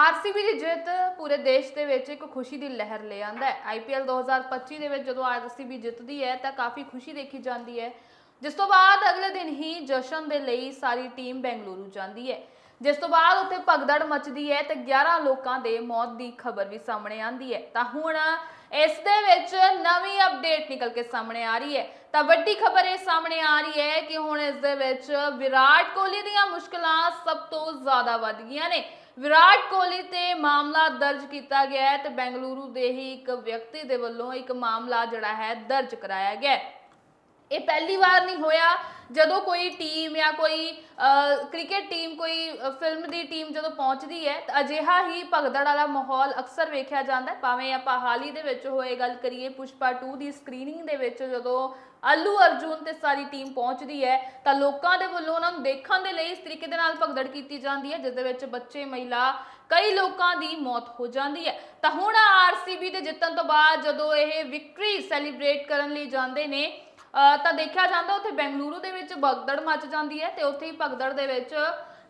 RCB ਦੀ ਜਿੱਤ ਪੂਰੇ ਦੇਸ਼ ਦੇ ਵਿੱਚ ਇੱਕ ਖੁਸ਼ੀ ਦੀ ਲਹਿਰ ਲੈ ਆਂਦਾ ਹੈ। ਆਈਪੀਐਲ 2025 ਦੇ ਵਿੱਚ ਜਦੋਂ ਆਰਸੀਬੀ ਜਿੱਤਦੀ ਹੈ ਤਾਂ ਕਾਫੀ ਖੁਸ਼ੀ ਦੇਖੀ ਜਾਂਦੀ ਹੈ। ਜਿਸ ਤੋਂ ਬਾਅਦ ਅਗਲੇ ਦਿਨ ਹੀ ਜਸ਼ਨ ਦੇ ਲਈ ਸਾਰੀ ਟੀਮ ਬੈਂਗਲੁਰੂ ਜਾਂਦੀ ਹੈ। ਜਿਸ ਤੋਂ ਬਾਅਦ ਉੱਥੇ ਭਗਦੜ ਮਚਦੀ ਹੈ ਤੇ 11 ਲੋਕਾਂ ਦੇ ਮੌਤ ਦੀ ਖਬਰ ਵੀ ਸਾਹਮਣੇ ਆਂਦੀ ਹੈ। ਤਾਂ ਹੁਣ ਇਸ ਦੇ ਵਿੱਚ ਨਵੀਂ ਅਪਡੇਟ ਨਿਕਲ ਕੇ ਸਾਹਮਣੇ ਆ ਰਹੀ ਹੈ। ਤਾਂ ਵੱਡੀ ਖਬਰ ਇਹ ਸਾਹਮਣੇ ਆ ਰਹੀ ਹੈ ਕਿ ਹੁਣ ਇਸ ਦੇ ਵਿੱਚ ਵਿਰਾਟ ਕੋਹਲੀ ਦੀਆਂ ਮੁਸ਼ਕਲਾਂ ਸਭ ਤੋਂ ਜ਼ਿਆਦਾ ਵੱਧ ਗਈਆਂ ਨੇ। ਵਿਰਾਟ ਕੋਹਲੀ ਤੇ ਮਾਮਲਾ ਦਰਜ ਕੀਤਾ ਗਿਆ ਹੈ ਤੇ ਬੈਂਗਲੁਰੂ ਦੇ ਹੀ ਇੱਕ ਵਿਅਕਤੀ ਦੇ ਵੱਲੋਂ ਇੱਕ ਮਾਮਲਾ ਜਿਹੜਾ ਹੈ ਦਰਜ ਕਰਾਇਆ ਗਿਆ ਹੈ। ਇਹ ਪਹਿਲੀ ਵਾਰ ਨਹੀਂ ਹੋਇਆ। ਜਦੋਂ ਕੋਈ ਟੀਮ ਜਾਂ ਕੋਈ ਕ੍ਰਿਕਟ ਟੀਮ ਕੋਈ ਫਿਲਮ ਦੀ ਟੀਮ ਜਦੋਂ ਪਹੁੰਚਦੀ ਹੈ, ਤਾਂ ਅਜਿਹਾ ਹੀ ਭਗਦੜ ਵਾਲਾ ਮਾਹੌਲ ਅਕਸਰ ਵੇਖਿਆ ਜਾਂਦਾ ਹੈ। ਭਾਵੇਂ ਆਪਾਂ ਹਾਲ ਹੀ ਦੇ ਵਿੱਚ ਹੋਏ ਗੱਲ ਕਰੀਏ, ਪੁਸ਼ਪਾ 2 ਦੀ ਸਕਰੀਨਿੰਗ ਦੇ ਵਿੱਚ ਜਦੋਂ ਅਲੂ ਅਰਜੁਨ ਤੇ ਸਾਰੀ ਟੀਮ ਪਹੁੰਚਦੀ ਹੈ, ਤਾਂ ਲੋਕਾਂ ਦੇ ਵੱਲੋਂ ਉਹਨਾਂ ਨੂੰ ਦੇਖਣ ਦੇ ਲਈ ਇਸ ਤਰੀਕੇ ਦੇ ਨਾਲ ਭਗਦੜ ਕੀਤੀ ਜਾਂਦੀ ਹੈ, ਜਿਸ ਦੇ ਵਿੱਚ ਬੱਚੇ, ਮਹਿਲਾ, ਕਈ ਲੋਕਾਂ ਦੀ ਮੌਤ ਹੋ ਜਾਂਦੀ ਹੈ। ਤਾਂ ਹੁਣ ਆਰਸੀਬੀ ਦੇ ਜਿੱਤਣ ਤੋਂ ਬਾਅਦ ਜਦੋਂ ਇਹ ਵਿਕਟਰੀ ਸੈਲੀਬ੍ਰੇਟ ਕਰਨ ਲਈ ਜਾਂਦੇ ਨੇ ਤਾਂ ਦੇਖਿਆ ਜਾਂਦਾ ਉੱਥੇ ਬੈਂਗਲੁਰੂ ਦੇ ਵਿੱਚ ਭਗਦੜ ਮਚ ਜਾਂਦੀ ਹੈ ਤੇ ਉੱਥੇ ਹੀ ਭਗਦੜ ਦੇ ਵਿੱਚ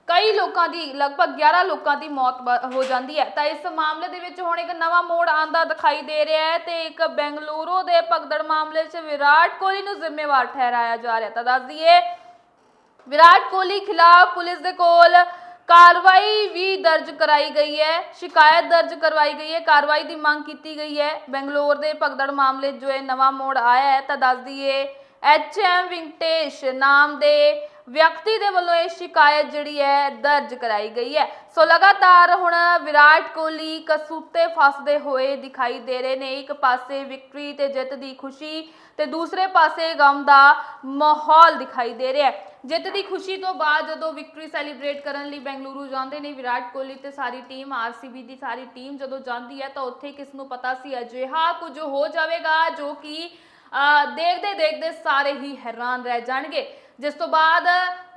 ਕਈ ਲੋਕਾਂ ਦੀ, ਲਗਭਗ 11 ਲੋਕਾਂ ਦੀ ਮੌਤ ਬ- ਹੋ ਜਾਂਦੀ ਹੈ। ਤਾਂ ਇਸ ਮਾਮਲੇ ਦੇ ਵਿੱਚ ਹੁਣ ਇੱਕ ਨਵਾਂ ਮੋੜ ਆਂਦਾ ਦਿਖਾਈ ਦੇ ਰਿਹਾ ਹੈ ਤੇ ਇੱਕ ਬੈਂਗਲੁਰੂ ਦੇ ਭਗਦੜ ਮਾਮਲੇ 'ਚ ਵਿਰਾਟ ਕੋਹਲੀ ਨੂੰ ਜ਼ਿੰਮੇਵਾਰ ਠਹਿਰਾਇਆ ਜਾ ਰਿਹਾ ਤਾਂ ਦੱਸ ਦਈਏ, ਵਿਰਾਟ ਕੋਹਲੀ ਖਿਲਾਫ ਪੁਲਿਸ ਦੇ ਕੋਲ ਕਾਰਵਾਈ ਵੀ ਦਰਜ ਕਰਾਈ ਗਈ ਹੈ, ਸ਼ਿਕਾਇਤ ਦਰਜ ਕਰਵਾਈ ਗਈ ਹੈ, ਕਾਰਵਾਈ ਦੀ ਮੰਗ ਕੀਤੀ ਗਈ ਹੈ। ਬੈਂਗਲੌਰ ਦੇ ਭਗਦੜ ਮਾਮਲੇ ਜੋ ਇਹ ਨਵਾਂ ਮੋੜ ਆਇਆ ਹੈ ਤਾਂ ਦੱਸ ਦਈਏ ਐਮ ਵਿੰਕਟੇਸ਼ ਨਾਮ ਦੇ ਵਿਅਕਤੀ ਦੇ ਵੱਲੋਂ ਇਹ ਸ਼ਿਕਾਇਤ ਜਿਹੜੀ ਹੈ ਦਰਜ ਕਰਾਈ ਗਈ ਹੈ। ਸੋ ਲਗਾਤਾਰ ਹੁਣ ਵਿਰਾਟ ਕੋਹਲੀ ਕਸੂਤੇ ਫਸਦੇ ਹੋਏ ਦਿਖਾਈ ਦੇ ਰਹੇ ਨੇ। ਇੱਕ ਪਾਸੇ ਵਿਕਟਰੀ ਤੇ ਜਿੱਤ ਦੀ ਖੁਸ਼ੀ ਤੇ ਦੂਸਰੇ ਪਾਸੇ ਗਮ ਦਾ ਮਾਹੌਲ ਦਿਖਾਈ ਦੇ ਰਿਹਾ ਹੈ। ਜਿੱਤ ਦੀ ਖੁਸ਼ੀ ਤੋਂ ਬਾਅਦ ਜਦੋਂ ਵਿਕਟਰੀ ਸੈਲੀਬ੍ਰੇਟ ਕਰਨ ਲਈ ਬੈਂਗਲੁਰੂ ਜਾਂਦੇ ਨੇ, ਵਿਰਾਟ ਕੋਹਲੀ ਤੇ ਸਾਰੀ ਟੀਮ ਆਰਸੀਬੀ ਦੀ ਸਾਰੀ ਟੀਮ ਜਦੋਂ ਜਾਂਦੀ ਹੈ ਤਾਂ ਉੱਥੇ ਕਿਸ ਨੂੰ ਪਤਾ ਸੀ? ਅਜਿਹਾ ਕੁਝ ਹੋ ਜਾਵੇਗਾ ਜੋ ਕਿ ਦੇਖਦੇ ਦੇਖਦੇ ਸਾਰੇ ਹੀ ਹੈਰਾਨ ਰਹਿ ਜਾਣਗੇ। ਜਿਸ ਤੋਂ ਬਾਅਦ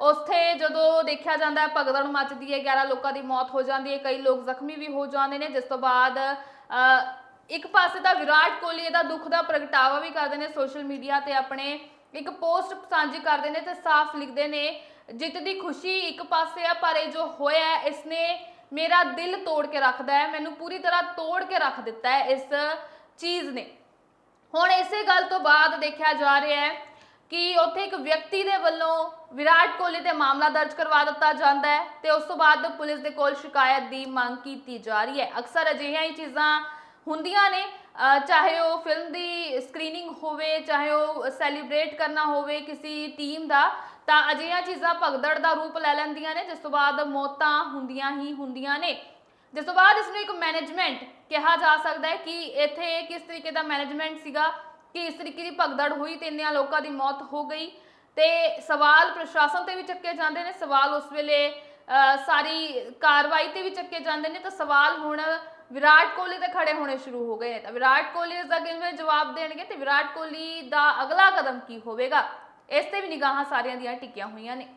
ਉੱਥੇ ਜਦੋਂ ਦੇਖਿਆ ਜਾਂਦਾ ਹੈ ਭਗਦੜ ਮੱਚਦੀ ਹੈ 11 ਲੋਕਾਂ ਦੀ ਮੌਤ ਹੋ ਜਾਂਦੀ ਹੈ, ਕਈ ਲੋਕ ਜ਼ਖਮੀ ਵੀ ਹੋ ਜਾਂਦੇ ਨੇ, ਜਿਸ ਤੋਂ ਬਾਅਦ ਇੱਕ ਪਾਸੇ ਤਾਂ ਵਿਰਾਟ ਕੋਹਲੀ ਇਹਦਾ ਦੁੱਖ ਦਾ ਪ੍ਰਗਟਾਵਾ ਵੀ ਕਰਦੇ ਨੇ ਸੋਸ਼ਲ ਮੀਡੀਆ ਤੇ ਆਪਣੇ ਇੱਕ ਪੋਸਟ ਸਾਂਝੀ ਕਰਦੇ ਨੇ ਤੇ ਸਾਫ਼ ਲਿਖਦੇ ਨੇ, ਜਿੱਤ ਦੀ ਖੁਸ਼ੀ ਇੱਕ ਪਾਸੇ ਆ, ਪਰ ਇਹ ਜੋ ਹੋਇਆ ਇਸ ਨੇ ਮੇਰਾ ਦਿਲ ਤੋੜ ਕੇ ਰੱਖਦਾ ਹੈ, ਮੈਨੂੰ ਪੂਰੀ ਤਰ੍ਹਾਂ ਤੋੜ ਕੇ ਰੱਖ ਦਿੱਤਾ ਹੈ ਇਸ ਚੀਜ਼ ਨੇ। ਹੁਣ ਇਸੇ ਗੱਲ ਤੋਂ ਬਾਅਦ ਦੇਖਿਆ ਜਾ ਰਿਹਾ ਹੈ ਕਿ ਉੱਥੇ ਇੱਕ ਵਿਅਕਤੀ ਦੇ ਵੱਲੋਂ ਵਿਰਾਟ ਕੋਹਲੀ ਤੇ ਮਾਮਲਾ ਦਰਜ ਕਰਵਾ ਦਿੱਤਾ ਜਾਂਦਾ ਹੈ ਤੇ ਉਸ ਤੋਂ ਬਾਅਦ ਪੁਲਿਸ ਦੇ ਕੋਲ ਸ਼ਿਕਾਇਤ ਦੀ ਮੰਗ ਕੀਤੀ ਜਾ ਰਹੀ ਹੈ। ਅਕਸਰ ਅਜਿਹੀਆਂ ਹੀ ਚੀਜ਼ਾਂ ਹੁੰਦੀਆਂ ਨੇ ਚਾਹੇ ਉਹ ਫਿਲਮ ਦੀ ਸਕਰੀਨਿੰਗ ਹੋਵੇ, ਚਾਹੇ ਉਹ ਸੈਲੀਬ੍ਰੇਟ ਕਰਨਾ ਹੋਵੇ ਕਿਸੇ ਟੀਮ ਦਾ, ਤਾਂ ਅਜਿਹੀਆਂ ਚੀਜ਼ਾਂ ਭਗਦੜ ਦਾ ਰੂਪ ਲੈ ਲੈਂਦੀਆਂ ਨੇ, ਜਿਸ ਤੋਂ ਬਾਅਦ ਮੌਤਾਂ ਹੁੰਦੀਆਂ ਹੀ ਹੁੰਦੀਆਂ ਨੇ। ਜਿਸ ਤੋਂ ਬਾਅਦ ਇਸ ਨੂੰ ਇੱਕ ਮੈਨੇਜਮੈਂਟ ਕਿਹਾ ਜਾ ਸਕਦਾ ਹੈ ਕਿ ਇੱਥੇ ਕਿਸ ਤਰੀਕੇ ਦਾ ਮੈਨੇਜਮੈਂਟ ਸੀਗਾ ਕਿ ਇਸ ਤਰੀਕੇ ਦੀ ਭਗਦੜ ਹੋਈ ਤੇ ਇੰਨਿਆਂ ਲੋਕਾਂ ਦੀ ਮੌਤ ਹੋ ਗਈ। ਤੇ ਸਵਾਲ ਪ੍ਰਸ਼ਾਸਨ ਤੇ ਵੀ ਚੱਕੇ ਜਾਂਦੇ ਨੇ, ਸਵਾਲ ਉਸ ਵੇਲੇ ਸਾਰੀ ਕਾਰਵਾਈ ਤੇ ਵੀ ਚੱਕੇ ਜਾਂਦੇ ਨੇ, ਤਾਂ ਸਵਾਲ ਹੁਣ ਵਿਰਾਟ ਕੋਹਲੀ ਤੇ ਖੜੇ ਹੋਣੇ ਸ਼ੁਰੂ ਹੋ ਗਏ ਨੇ। ਤਾਂ ਵਿਰਾਟ ਕੋਹਲੀ ਇਸ ਦਾ ਕਿਵੇਂ ਜਵਾਬ ਦੇਣਗੇ ਤੇ ਵਿਰਾਟ ਕੋਹਲੀ ਦਾ ਅਗਲਾ ਕਦਮ ਕੀ ਹੋਵੇਗਾ? ਇਸ ਤੇ ਵੀ ਨਿਗਾਹਾਂ ਸਾਰਿਆਂ ਦੀਆਂ ਟਿਕੀਆਂ ਹੋਈਆਂ ਨੇ।